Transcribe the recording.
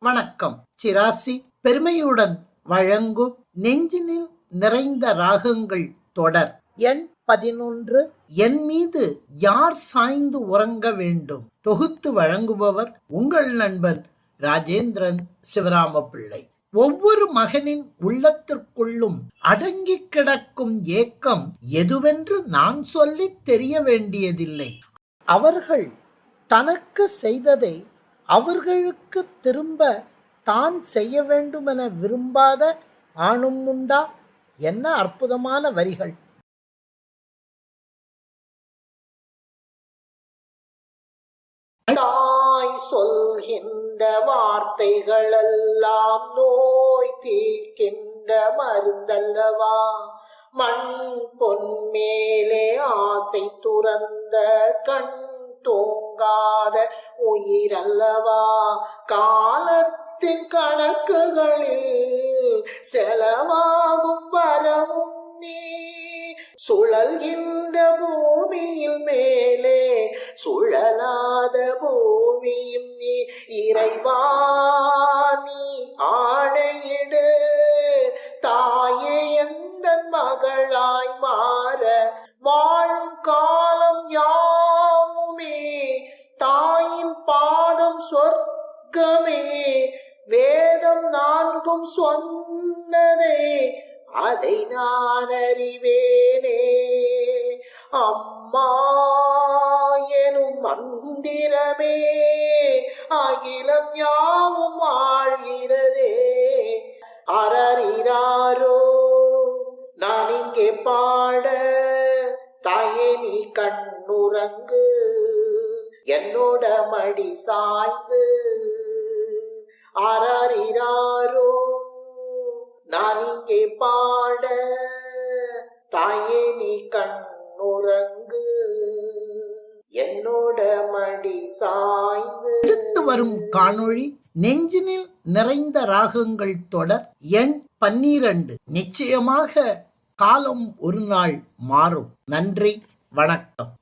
வணக்கம். சிராசி பெருமையுடன் வழங்கும் நெஞ்சினில் நிறைந்த ராகங்கள் தொடர். எண் பதினொன்று. என் மீது யார் சாய்ந்து உறங்க வேண்டும்? தொகுத்து வழங்குபவர் உங்கள் நண்பன் ராஜேந்திரன் சிவராம பிள்ளை ஒவ்வொரு மகனின் உள்ளத்திற்குள்ளும் அடங்கி கிடக்கும் ஏக்கம் எதுவென்று நான் சொல்லி தெரிய வேண்டியதில்லை. அவர்கள் தனக்கு செய்ததை அவர்களுக்கு திரும்ப தான் செய்ய வேண்டுமென விரும்பாத ஆணும் உண்டா? என்ன அற்புதமான வரிகள். தாய் சொல்கின்ற வார்த்தைகளெல்லாம் நோய் தீர்க்கின்ற மருந்தல்லவா? மண் பொன் மேலே ஆசை துறந்த கண் தூங்காத உயிரல்லவா? காலத்தின் கணக்குகளில் செலவாகும் வரவும் நீ. சுழல்கின்ற பூமியில் மேலே சுழலாத பூமியும் நீ. இறைவா நீ ஆணையிடு. தாயே எந்த மகளாய் மா சொர்க்கமே வேதம் நான்கும் சொன்னதே அதை நான் அறிவேனே. அம்மா எனும் மந்திரமே அகிலம் யாவும் ஆழ்கிறதே. அரறிறாரோ நான் இங்கே பாட தாயே நீ கண்ணுறங்கு. என்னோட மடி சாய்ந்து அரறிறாரோ நான் இங்கே பாட தாயே நீ கண்ணுறங்கு. என்னோட மடி சாய்ந்து அடுத்து வரும் காணொளி நெஞ்சினில் நிறைந்த ராகங்கள் தொடர் எண் பன்னிரண்டு. நிச்சயமாக காலம் ஒரு நாள் மாறும். நன்றி வணக்கம்.